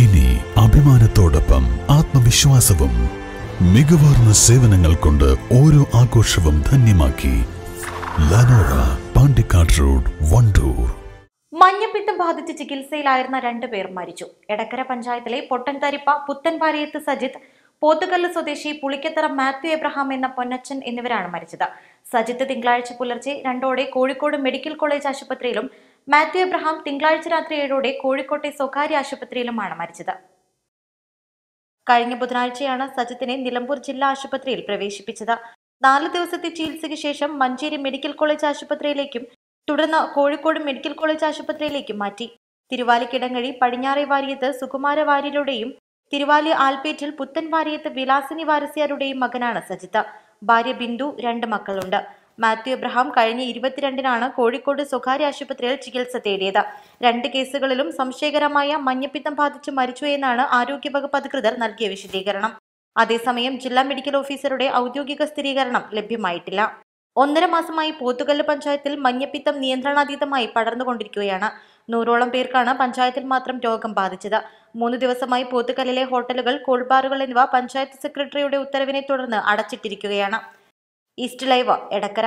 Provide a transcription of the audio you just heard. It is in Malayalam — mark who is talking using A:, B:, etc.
A: ഇനി അഭിമാനത്തോടൊപ്പം ആത്മവിശ്വാസവും മികവാർന്ന സേവനങ്ങൾ കൊണ്ട് ഓരോ ആഘോഷവും ധന്യമാക്കി ലനോറ പാണ്ടിക്കാട് റോഡ് വണ്ടൂർ.
B: മഞ്ഞപ്പിത്തം ബാധിച്ച് ചികിത്സയിലായിരുന്ന രണ്ടുപേർ മരിച്ചു. എടക്കര പഞ്ചായത്തിലെ പൊട്ടൻതരിപ്പ പുത്തൻപാരിയത്ത് സജിത് പോത്തുകല്ല് സ്വദേശി പുളിക്കത്തറ മാത്യു എബ്രഹാം എന്ന പൊന്നച്ചൻ എന്നിവരാണ് മരിച്ചത്. സജിത്ത് തിങ്കളാഴ്ച പുലർച്ചെ രണ്ടോടെ കോഴിക്കോട് മെഡിക്കൽ കോളേജ് ആശുപത്രിയിലും മാത്യു എബ്രഹാം തിങ്കളാഴ്ച രാത്രി ഏഴോടെ കോഴിക്കോട്ടെ സ്വകാര്യ ആശുപത്രിയിലുമാണ് മരിച്ചത്. കഴിഞ്ഞ ബുധനാഴ്ചയാണ് സജിത്തിനെ നിലമ്പൂർ ജില്ലാ ആശുപത്രിയിൽ പ്രവേശിപ്പിച്ചത്. നാല് ദിവസത്തെ ചികിത്സയ്ക്ക് ശേഷം മഞ്ചേരി മെഡിക്കൽ കോളേജ് ആശുപത്രിയിലേക്കും തുടർന്ന് കോഴിക്കോട് മെഡിക്കൽ കോളേജ് ആശുപത്രിയിലേക്കും മാറ്റി. തിരുവാലിക്കിടങ്ങഴി പടിഞ്ഞാറെ വാര്യത്ത് സുകുമാര വാര്യരുടെയും തിരുവാലി ആൽപേറ്റിൽ പുത്തൻ വാര്യത്ത് വിലാസിനി വാരസ്യാരുടെയും മകനാണ് സജിത്ത്. ഭാര്യ ബിന്ദു രണ്ട് മക്കളുണ്ട്. മാത്യു എബ്രഹാം കഴിഞ്ഞ ഇരുപത്തിരണ്ടിനാണ് കോഴിക്കോട് സ്വകാര്യ ആശുപത്രിയിൽ ചികിത്സ തേടിയത്. രണ്ട് കേസുകളിലും സംശയകരമായ മഞ്ഞപ്പിത്തം ബാധിച്ച് മരിച്ചു എന്നാണ് ആരോഗ്യവകുപ്പ് അധികൃതർ നൽകിയ വിശദീകരണം. അതേസമയം ജില്ലാ മെഡിക്കൽ ഓഫീസറുടെ ഔദ്യോഗിക സ്ഥിരീകരണം ലഭ്യമായിട്ടില്ല. ഒന്നര മാസമായി പോത്തുകല്ല് പഞ്ചായത്തിൽ മഞ്ഞപ്പിത്തം നിയന്ത്രണാതീതമായി പടർന്നുകൊണ്ടിരിക്കുകയാണ്. നൂറോളം പേർക്കാണ് പഞ്ചായത്തിൽ മാത്രം രോഗം ബാധിച്ചത്. മൂന്ന് ദിവസമായി പോത്തുകല്ലിലെ ഹോട്ടലുകൾ കോൾബാറുകൾ എന്നിവ പഞ്ചായത്ത് സെക്രട്ടറിയുടെ ഉത്തരവിനെ തുടർന്ന് അടച്ചിട്ടിരിക്കുകയാണ്. East live Edakkara.